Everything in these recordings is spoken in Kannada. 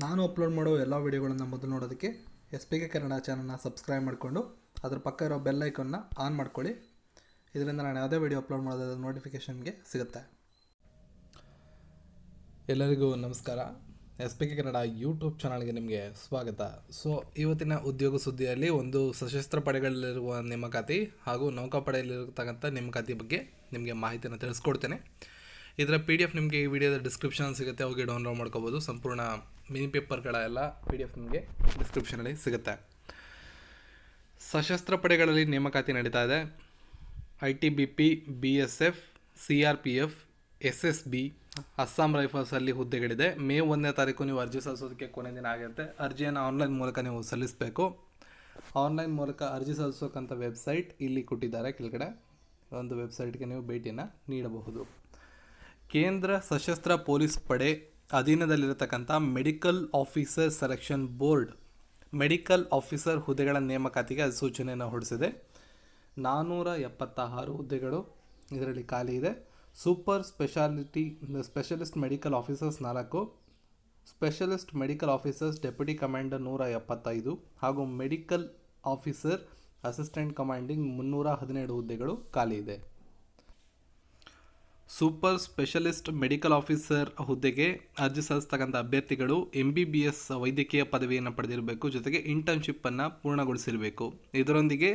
ನಾನು ಅಪ್ಲೋಡ್ ಮಾಡೋ ಎಲ್ಲ ವೀಡಿಯೋಗಳನ್ನು ಮೊದಲು ನೋಡೋದಕ್ಕೆ ಎಸ್ ಪಿ ಕೆ ಕನ್ನಡ ಚಾನಲ್ನ ಸಬ್ಸ್ಕ್ರೈಬ್ ಮಾಡಿಕೊಂಡು ಅದ್ರ ಪಕ್ಕ ಇರೋ ಬೆಲ್ ಐಕನ್ನ ಆನ್ ಮಾಡ್ಕೊಳ್ಳಿ. ಇದರಿಂದ ನಾನು ಯಾವುದೇ ವೀಡಿಯೋ ಅಪ್ಲೋಡ್ ಮಾಡೋದಾದ ನೋಟಿಫಿಕೇಷನ್ಗೆ ಸಿಗುತ್ತೆ. ಎಲ್ಲರಿಗೂ ನಮಸ್ಕಾರ. S P K Kannada YouTube ಚಾನಲ್ಗೆ ನಿಮಗೆ ಸ್ವಾಗತ. ಸೊ ಇವತ್ತಿನ ಉದ್ಯೋಗ ಸುದ್ದಿಯಲ್ಲಿ ಒಂದು ಸಶಸ್ತ್ರ ಪಡೆಗಳಲ್ಲಿರುವ ನೇಮಕಾತಿ ಹಾಗೂ ನೌಕಾಪಡೆಯಲ್ಲಿರತಕ್ಕಂಥ ನೇಮಕಾತಿ ಬಗ್ಗೆ ನಿಮಗೆ ಮಾಹಿತಿಯನ್ನು ತಿಳಿಸ್ಕೊಡ್ತೇನೆ. ಇದರ ಪಿ ಡಿ ಎಫ್ ನಿಮಗೆ ಈ ವಿಡಿಯೋದ ಡಿಸ್ಕ್ರಿಪ್ಷನ್ ಸಿಗುತ್ತೆ, ಹೋಗಿ ಡೌನ್ಲೋಡ್ ಮಾಡ್ಕೋಬೋದು. ಸಂಪೂರ್ಣ ಮಿನಿ ಪೇಪರ್ಗಳ ಎಲ್ಲ ಪಿ ಡಿ ಎಫ್ ನಿಮಗೆ ಡಿಸ್ಕ್ರಿಪ್ಷನಲ್ಲಿ ಸಿಗುತ್ತೆ. ಸಶಸ್ತ್ರ ಪಡೆಗಳಲ್ಲಿ ನೇಮಕಾತಿ ನಡೀತಾ ಇದೆ. I T B P B S F C R P F S S B Assam ರೈಫಲ್ಸಲ್ಲಿ ಹುದ್ದೆಗಳಿದೆ. ಮೇ ಒಂದನೇ ತಾರೀಕು ನೀವು ಅರ್ಜಿ ಸಲ್ಲಿಸೋದಕ್ಕೆ ಕೊನೆ ದಿನ ಆಗಿರುತ್ತೆ. ಅರ್ಜಿಯನ್ನು ಆನ್ಲೈನ್ ಮೂಲಕ ನೀವು ಸಲ್ಲಿಸಬೇಕು. ಆನ್ಲೈನ್ ಮೂಲಕ ಅರ್ಜಿ ಸಲ್ಲಿಸೋಕ್ಕಂಥ ವೆಬ್ಸೈಟ್ ಇಲ್ಲಿ ಕೊಟ್ಟಿದ್ದಾರೆ. ಕೆಳಗಡೆ ಒಂದು ವೆಬ್ಸೈಟ್ಗೆ ನೀವು ಭೇಟಿಯನ್ನು ನೀಡಬಹುದು. ಕೇಂದ್ರ ಸಶಸ್ತ್ರ ಪೊಲೀಸ್ ಪಡೆ ಅಧೀನದಲ್ಲಿರತಕ್ಕಂಥ medical officer selection board, medical officer ಹುದ್ದೆಗಳ ನೇಮಕಾತಿಗೆ ಅಧಿಸೂಚನೆಯನ್ನು ಹೊರಡಿಸಿದೆ. ನಾನ್ನೂರ ಎಪ್ಪತ್ತ ಆರು ಹುದ್ದೆಗಳು ಇದರಲ್ಲಿ ಖಾಲಿ ಇದೆ. Super speciality, specialist medical officers ನಾಲ್ಕು, specialist medical officers deputy commander ನೂರ ಎಪ್ಪತ್ತೈದು ಹಾಗೂ ಮೆಡಿಕಲ್ ಆಫೀಸರ್ ಅಸಿಸ್ಟೆಂಟ್ ಕಮಾಂಡಿಂಗ್ ಮುನ್ನೂರ ಹದಿನೇಳು ಹುದ್ದೆಗಳು ಖಾಲಿ ಇದೆ. ಸೂಪರ್ ಸ್ಪೆಷಲಿಸ್ಟ್ ಮೆಡಿಕಲ್ ಆಫೀಸರ್ ಹುದ್ದೆಗೆ ಅರ್ಜಿ ಸಲ್ಲಿಸ್ತಕ್ಕಂಥ ಅಭ್ಯರ್ಥಿಗಳು ಎಂ ಬಿ ಬಿ ಎಸ್ ವೈದ್ಯಕೀಯ ಪದವಿಯನ್ನು ಪಡೆದಿರಬೇಕು, ಜೊತೆಗೆ ಇಂಟರ್ನ್ಶಿಪ್ಪನ್ನು ಪೂರ್ಣಗೊಳಿಸಿರಬೇಕು. ಇದರೊಂದಿಗೆ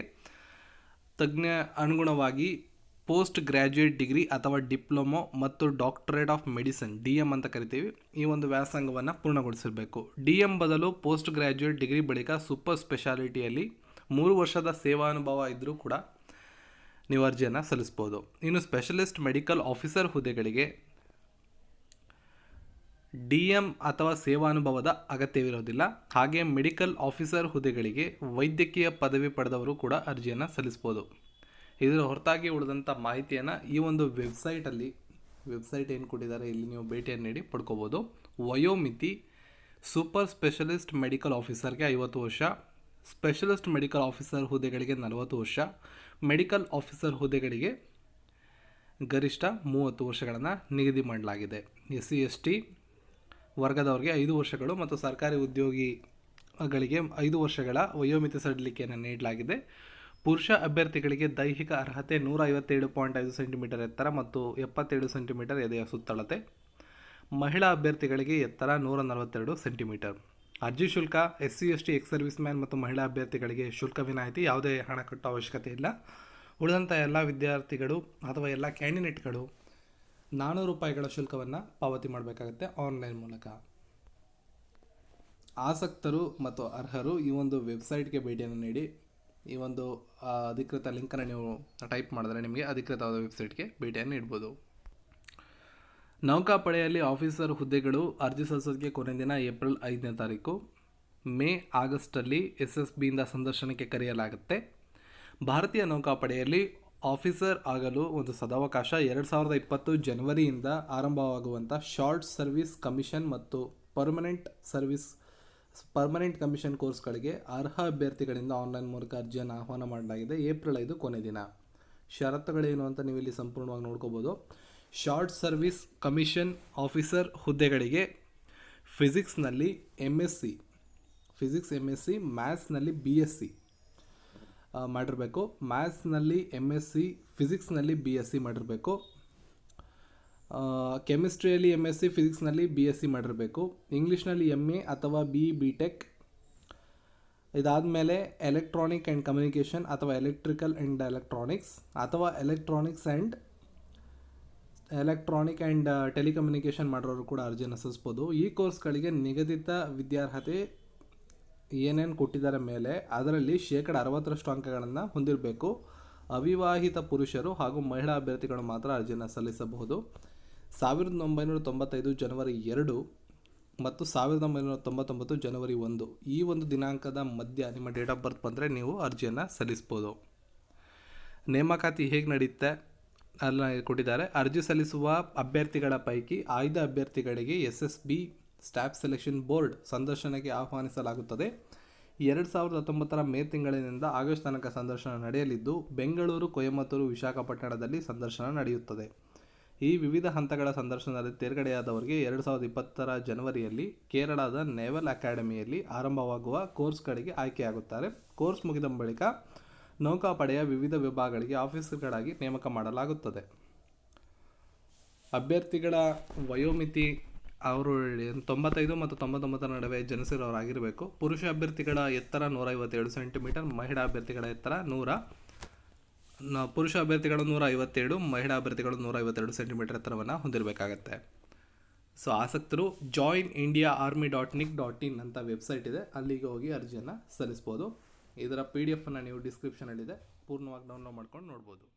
ತಜ್ಞ ಅನುಗುಣವಾಗಿ ಪೋಸ್ಟ್ ಗ್ರ್ಯಾಜುಯೇಟ್ ಡಿಗ್ರಿ ಅಥವಾ ಡಿಪ್ಲೊಮೊ ಮತ್ತು doctorate of medicine D M ಅಂತ ಕರಿತೀವಿ. ಈ ಒಂದು ವ್ಯಾಸಂಗವನ್ನು ಪೂರ್ಣಗೊಳಿಸಿರಬೇಕು. ಡಿ ಎಂ ಬದಲು ಪೋಸ್ಟ್ ಗ್ರ್ಯಾಜುಯೇಟ್ ಡಿಗ್ರಿ ಬಳಿಕ ಸೂಪರ್ ಸ್ಪೆಷಾಲಿಟಿಯಲ್ಲಿ ಮೂರು ವರ್ಷದ ಸೇವಾನುಭವ ಇದ್ದರೂ ಕೂಡ ನೀವು ಅರ್ಜಿಯನ್ನು ಸಲ್ಲಿಸ್ಬೋದು. ಇನ್ನು ಸ್ಪೆಷಲಿಸ್ಟ್ ಮೆಡಿಕಲ್ ಆಫೀಸರ್ ಹುದ್ದೆಗಳಿಗೆ ಡಿ ಎಂ ಅಥವಾ ಸೇವಾನುಭವದ ಅಗತ್ಯವಿರೋದಿಲ್ಲ. ಹಾಗೆ ಮೆಡಿಕಲ್ ಆಫೀಸರ್ ಹುದ್ದೆಗಳಿಗೆ ವೈದ್ಯಕೀಯ ಪದವಿ ಪಡೆದವರು ಕೂಡ ಅರ್ಜಿಯನ್ನು ಸಲ್ಲಿಸ್ಬೋದು. ಇದರ ಹೊರತಾಗಿ ಉಳಿದಂಥ ಮಾಹಿತಿಯನ್ನು ಈ ಒಂದು ವೆಬ್ಸೈಟಲ್ಲಿ ವೆಬ್ಸೈಟ್ ಏನು ಕೊಟ್ಟಿದ್ದಾರೆ ಇಲ್ಲಿ ನೀವು ಭೇಟಿಯನ್ನು ನೀಡಿ ಪಡ್ಕೋಬೋದು. ವಯೋಮಿತಿ ಸೂಪರ್ ಸ್ಪೆಷಲಿಸ್ಟ್ ಮೆಡಿಕಲ್ ಆಫೀಸರ್ಗೆ ಐವತ್ತು ವರ್ಷ ಸ್ಪೆಷಲಿಸ್ಟ್ ಮೆಡಿಕಲ್ ಆಫೀಸರ್ ಹುದ್ದೆಗಳಿಗೆ ನಲವತ್ತು ವರ್ಷ, ಮೆಡಿಕಲ್ ಆಫೀಸರ್ ಹುದ್ದೆಗಳಿಗೆ ಗರಿಷ್ಠ ಮೂವತ್ತು ವರ್ಷಗಳನ್ನು ನಿಗದಿ ಮಾಡಲಾಗಿದೆ. ಎಸ್ ಸಿ ಎಸ್ ಟಿ ವರ್ಗದವರಿಗೆ ಐದು ವರ್ಷಗಳು ಮತ್ತು ಸರ್ಕಾರಿ ಉದ್ಯೋಗಿಗಳಿಗೆ ಐದು ವರ್ಷಗಳ ವಯೋಮಿತಿ ಸಡಿಲಿಕೆಯನ್ನು ನೀಡಲಾಗಿದೆ. ಪುರುಷ ಅಭ್ಯರ್ಥಿಗಳಿಗೆ ದೈಹಿಕ ಅರ್ಹತೆ ನೂರ ಐವತ್ತೇಳು ಪಾಯಿಂಟ್ ಐದು ಸೆಂಟಿಮೀಟರ್ ಎತ್ತರ ಮತ್ತು ಎಪ್ಪತ್ತೇಳು ಸೆಂಟಿಮೀಟರ್ ಎದೆಯ ಸುತ್ತಳತೆ. ಮಹಿಳಾ ಅಭ್ಯರ್ಥಿಗಳಿಗೆ ಎತ್ತರ ನೂರ ನಲವತ್ತೆರಡು ಸೆಂಟಿಮೀಟರ್. ಅರ್ಜಿ ಶುಲ್ಕ S C S T ex serviceman ಮತ್ತು ಮಹಿಳಾ ಅಭ್ಯರ್ಥಿಗಳಿಗೆ ಶುಲ್ಕ ವಿನಾಯಿತಿ ಯಾವುದೇ ಹಣ ಕಟ್ಟೋ ಅವಶ್ಯಕತೆ ಇಲ್ಲ. ಉಳಿದಂಥ ಎಲ್ಲ ವಿದ್ಯಾರ್ಥಿಗಳು ಅಥವಾ ಎಲ್ಲ ಕ್ಯಾಂಡಿಡೇಟ್ಗಳು ನಾನ್ನೂರು ರೂಪಾಯಿಗಳ ಶುಲ್ಕವನ್ನು ಪಾವತಿ ಮಾಡಬೇಕಾಗುತ್ತೆ ಆನ್ಲೈನ್ ಮೂಲಕ. ಆಸಕ್ತರು ಮತ್ತು ಅರ್ಹರು ಈ ಒಂದು ವೆಬ್ಸೈಟ್ಗೆ ಭೇಟಿಯನ್ನು ನೀಡಿ, ಈ ಒಂದು ಅಧಿಕೃತ ಲಿಂಕನ್ನು ನೀವು ಟೈಪ್ ಮಾಡಿದ್ರೆ ನಿಮಗೆ ಅಧಿಕೃತವಾದ ವೆಬ್ಸೈಟ್ಗೆ ಭೇಟಿಯನ್ನು ನೀಡ್ಬೋದು. ನೌಕಾಪಡೆಯಲ್ಲಿ ಆಫೀಸರ್ ಹುದ್ದೆಗಳು ಅರ್ಜಿ ಸಲ್ಲಿಸೋದಕ್ಕೆ ಕೊನೆ ದಿನ ಏಪ್ರಿಲ್ ಐದನೇ ತಾರೀಕು. ಮೇ ಆಗಸ್ಟಲ್ಲಿ ಎಸ್ ಎಸ್ ಬಿಯಿಂದ ಸಂದರ್ಶನಕ್ಕೆ ಕರೆಯಲಾಗುತ್ತೆ. ಭಾರತೀಯ ನೌಕಾಪಡೆಯಲ್ಲಿ ಆಫೀಸರ್ ಆಗಲು ಒಂದು ಸದಾವಕಾಶ ಎರಡು ಸಾವಿರದ ಇಪ್ಪತ್ತು ಜನವರಿಯಿಂದ ಆರಂಭವಾಗುವಂಥ ಶಾರ್ಟ್ ಸರ್ವಿಸ್ ಕಮಿಷನ್ ಮತ್ತು ಪರ್ಮನೆಂಟ್ ಸರ್ವಿಸ್, ಪರ್ಮನೆಂಟ್ ಕಮಿಷನ್ ಕೋರ್ಸ್ಗಳಿಗೆ ಅರ್ಹ ಅಭ್ಯರ್ಥಿಗಳಿಂದ ಆನ್ಲೈನ್ ಮೂಲಕ ಅರ್ಜಿಯನ್ನು ಆಹ್ವಾನ ಮಾಡಲಾಗಿದೆ ಏಪ್ರಿಲ್ ಐದು ಕೊನೆ ದಿನ. ಷರತ್ತುಗಳೇನು ಅಂತ ನೀವು ಇಲ್ಲಿ ಸಂಪೂರ್ಣವಾಗಿ ನೋಡ್ಕೋಬೋದು. ಶಾರ್ಟ್ ಸರ್ವಿಸ್ ಕಮಿಷನ್ ಆಫೀಸರ್ ಹುದ್ದೆಗಳಿಗೆ ಫಿಸಿಕ್ಸ್ನಲ್ಲಿ M S C physics M S C ಮ್ಯಾಥ್ಸ್ನಲ್ಲಿ B S C ಮಾಡಿರಬೇಕು. ಮ್ಯಾಥ್ಸ್ನಲ್ಲಿ ಎಂ ಎಸ್ ಸಿ ಫಿಸಿಕ್ಸ್ನಲ್ಲಿ ಬಿ ಎಸ್ ಸಿ ಮಾಡಿರಬೇಕು. ಕೆಮಿಸ್ಟ್ರಿಯಲ್ಲಿ ಎಂ ಎಸ್ ಸಿ ಫಿಸಿಕ್ಸ್ನಲ್ಲಿ ಬಿ ಎಸ್ ಸಿ ಮಾಡಿರಬೇಕು. ಇಂಗ್ಲೀಷ್ನಲ್ಲಿ ಎಂ ಎ ಅಥವಾ ಬಿ ಬಿ ಟೆಕ್ ಇದಾದಮೇಲೆ ಎಲೆಕ್ಟ್ರಾನಿಕ್ ಆ್ಯಂಡ್ ಕಮ್ಯುನಿಕೇಷನ್ ಅಥವಾ ಎಲೆಕ್ಟ್ರಿಕಲ್ ಆ್ಯಂಡ್ ಎಲೆಕ್ಟ್ರಾನಿಕ್ಸ್ ಅಥವಾ electronics and electronic and telecommunication ಮಾಡಿರೋರು ಕೂಡ ಅರ್ಜಿಯನ್ನು ಸಲ್ಲಿಸ್ಬೋದು ಈ ಕೋರ್ಸ್ಗಳಿಗೆ ನಿಗದಿತ ವಿದ್ಯಾರ್ಹತೆ ಏನೇನು ಕೊಟ್ಟಿದ್ದಾರೆ ಮೇಲೆ ಅದರಲ್ಲಿ ಶೇಕಡ ಅರವತ್ತರಷ್ಟು ಅಂಕಗಳನ್ನು ಹೊಂದಿರಬೇಕು. ಅವಿವಾಹಿತ ಪುರುಷರು ಹಾಗೂ ಮಹಿಳಾ ಅಭ್ಯರ್ಥಿಗಳು ಮಾತ್ರ ಅರ್ಜಿಯನ್ನು ಸಲ್ಲಿಸಬಹುದು. ಸಾವಿರದ ಒಂಬೈನೂರ ತೊಂಬತ್ತೈದು ಜನವರಿ ಎರಡು ಮತ್ತು ಸಾವಿರದ ಒಂಬೈನೂರ ತೊಂಬತ್ತೊಂಬತ್ತು ಜನವರಿ ಒಂದು. ಈ ಒಂದು ದಿನಾಂಕದ ಮಧ್ಯ ನಿಮ್ಮ ಡೇಟ್ ಆಫ್ ಬರ್ತ್ ಬಂದರೆ ನೀವು ಅರ್ಜಿಯನ್ನು ಸಲ್ಲಿಸ್ಬೋದು. ನೇಮಕಾತಿ ಹೇಗೆ ನಡೆಯುತ್ತೆ ಅಲ್ಲ, ಕೊಟ್ಟಿದ್ದಾರೆ. ಅರ್ಜಿ ಸಲ್ಲಿಸುವ ಅಭ್ಯರ್ಥಿಗಳ ಪೈಕಿ ಆಯ್ದ ಅಭ್ಯರ್ಥಿಗಳಿಗೆ S S B staff selection board ಸಂದರ್ಶನಕ್ಕೆ ಆಹ್ವಾನಿಸಲಾಗುತ್ತದೆ. ಎರಡು ಸಾವಿರದ ಹತ್ತೊಂಬತ್ತರ ಮೇ ತಿಂಗಳಿನಿಂದ ಆಗಸ್ಟ್ ತನಕ ಸಂದರ್ಶನ ನಡೆಯಲಿದ್ದು, ಬೆಂಗಳೂರು ಕೊಯಮತ್ತೂರು ವಿಶಾಖಪಟ್ಟಣದಲ್ಲಿ ಸಂದರ್ಶನ ನಡೆಯುತ್ತದೆ. ಈ ವಿವಿಧ ಹಂತಗಳ ಸಂದರ್ಶನದಲ್ಲಿ ತೇರ್ಗಡೆಯಾದವರಿಗೆ ಎರಡು ಸಾವಿರದ ಇಪ್ಪತ್ತರ ಜನವರಿಯಲ್ಲಿ ಕೇರಳದ ನೇವಲ್ ಅಕಾಡೆಮಿಯಲ್ಲಿ ಆರಂಭವಾಗುವ ಕೋರ್ಸ್ಗಳಿಗೆ ಆಯ್ಕೆಯಾಗುತ್ತಾರೆ. ಕೋರ್ಸ್ ಮುಗಿದ ಬಳಿಕ ನೌಕಾಪಡೆಯ ವಿವಿಧ ವಿಭಾಗಗಳಿಗೆ ಆಫೀಸರ್ಗಳಾಗಿ ನೇಮಕ ಮಾಡಲಾಗುತ್ತದೆ. ಅಭ್ಯರ್ಥಿಗಳ ವಯೋಮಿತಿ ಅವರು ತೊಂಬತ್ತೈದು ಮತ್ತು ತೊಂಬತ್ತೊಂಬತ್ತರ ನಡುವೆ ಜನಿಸಿರೋರಾಗಿರಬೇಕು ಪುರುಷ ಅಭ್ಯರ್ಥಿಗಳ ಎತ್ತರ ನೂರ ಐವತ್ತೇಳು ಸೆಂಟಿಮೀಟರ್, ಮಹಿಳಾ ಅಭ್ಯರ್ಥಿಗಳ ಎತ್ತರ ನೂರ ಪುರುಷ ಅಭ್ಯರ್ಥಿಗಳು ನೂರ ಐವತ್ತೇಳು ಮಹಿಳಾ ಅಭ್ಯರ್ಥಿಗಳು ನೂರ ಐವತ್ತೆರಡು ಸೆಂಟಿಮೀಟರ್ ಎತ್ತರವನ್ನು ಹೊಂದಿರಬೇಕಾಗತ್ತೆ. ಸೊ, ಆಸಕ್ತರು join India army dot nic dot in ಅಂತ ವೆಬ್ಸೈಟ್ ಇದೆ. ಅಲ್ಲಿಗೆ ಹೋಗಿ ಅರ್ಜಿಯನ್ನು ಸಲ್ಲಿಸ್ಬೋದು. ಇದರ ಪಿ ಡಿ ಎಫನ್ನು ನೀವು ಡಿಸ್ಕ್ರಿಪ್ಷನಲ್ಲಿದೆ ಪೂರ್ಣವಾಗಿ ಡೌನ್ಲೋಡ್ ಮಾಡ್ಕೊಂಡು ನೋಡ್ಬೋದು.